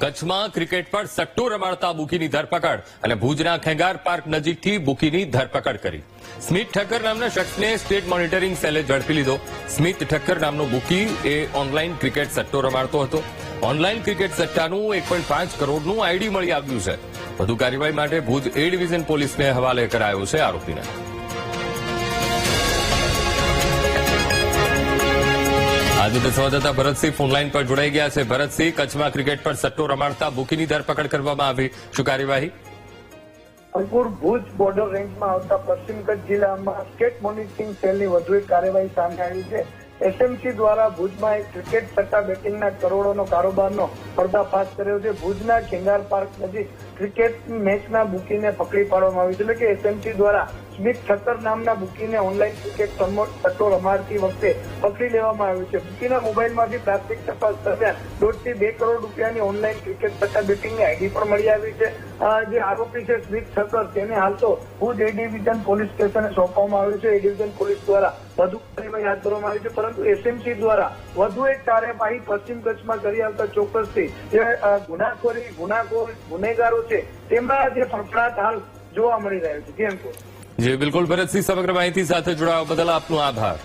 કચ્છમાં ક્રિકેટ પર સટ્ટો રમાડતા બુકીની ધરપકડ અને ભુજના ખેંગાર પાર્ક નજીકથી બુકીની ધરપકડ કરી. સ્મિત ઠક્કર નામના શખ્સને સ્ટેટ મોનિટરિંગ સેલે ઝડપી લીધો. સ્મિત ઠક્કર નામનો બુકી એ ઓનલાઈન ક્રિકેટ સટ્ટો રમાડતો હતો. ઓનલાઈન ક્રિકેટ સટ્ટાનું એક પોઈન્ટ પાંચ કરોડનું આઈડી મળી આવ્યું છે. વધુ કાર્યવાહી માટે ભુજ એ ડિવિઝન પોલીસને હવાલે કરાયો છે આરોપીને. આજે તો સંવાદદાતા ભરતસિંહ ફોનલાઈન પર જોડાઈ ગયા છે. ભરતસિંહ, કચ્છમાં ક્રિકેટ પર સટ્ટો રમાડતા બુકીની ધરપકડ કરવામાં આવી. શું કાર્યવાહી? અંકુર ભુજ બોર્ડર રેન્જમાં આવતા પશ્ચિમ કચ્છ જિલ્લામાં સ્ટેટ મોનિટરિંગ સેલની વધુ એક કાર્યવાહી સામે આવી છે. એસએમસી દ્વારા ભુજમાં એક ક્રિકેટ સટ્ટા બેટિંગના કરોડોનો કારોબારનો પર્દાફાશ કર્યો છે. ભુજના ખેંગાર પાર્ક નજીક ક્રિકેટ મેચના બુકીને પકડી પાડવામાં આવી છે. એટલે કે એસએમસી દ્વારા સ્મિત ઠક્કર નામના બુકીને ઓનલાઈન ક્રિકેટ સટ્ટો રમાડતી વખતે પકડી લેવામાં આવ્યું છે. બુકીના મોબાઈલમાંથી પ્રાથમિક તપાસ દરમિયાન દોઢથી બે કરોડ રૂપિયાની ઓનલાઈન ક્રિકેટ સટ્ટા બેટિંગની આઈડી પણ મળી આવી છે. જે આરોપી છે સ્મિત ઠક્કર, તેને હાલ તો ભુજ એ ડિવિઝન પોલીસ સ્ટેશને સોંપવામાં આવ્યું છે. એ ડિવિઝન પોલીસ દ્વારા વધુ કાર્યવાહી હાથ ધરવામાં આવી છે. પરંતુ એસએમસી દ્વારા વધુ એક કાર્યવાહી પશ્ચિમ કચ્છમાં કરી આવતા ચોક્કસથી જે ગુનાખોરી, ગુનાખોર, ગુનેગારો છે તેમાં જે ફફડાટ હાલ જોવા મળી રહ્યો છે. કેમ કહો જી, બિલકુલ. ભરતસિંહ, સમગ્ર માહિતી સાથે જોડાવા બદલ આપનો આભાર.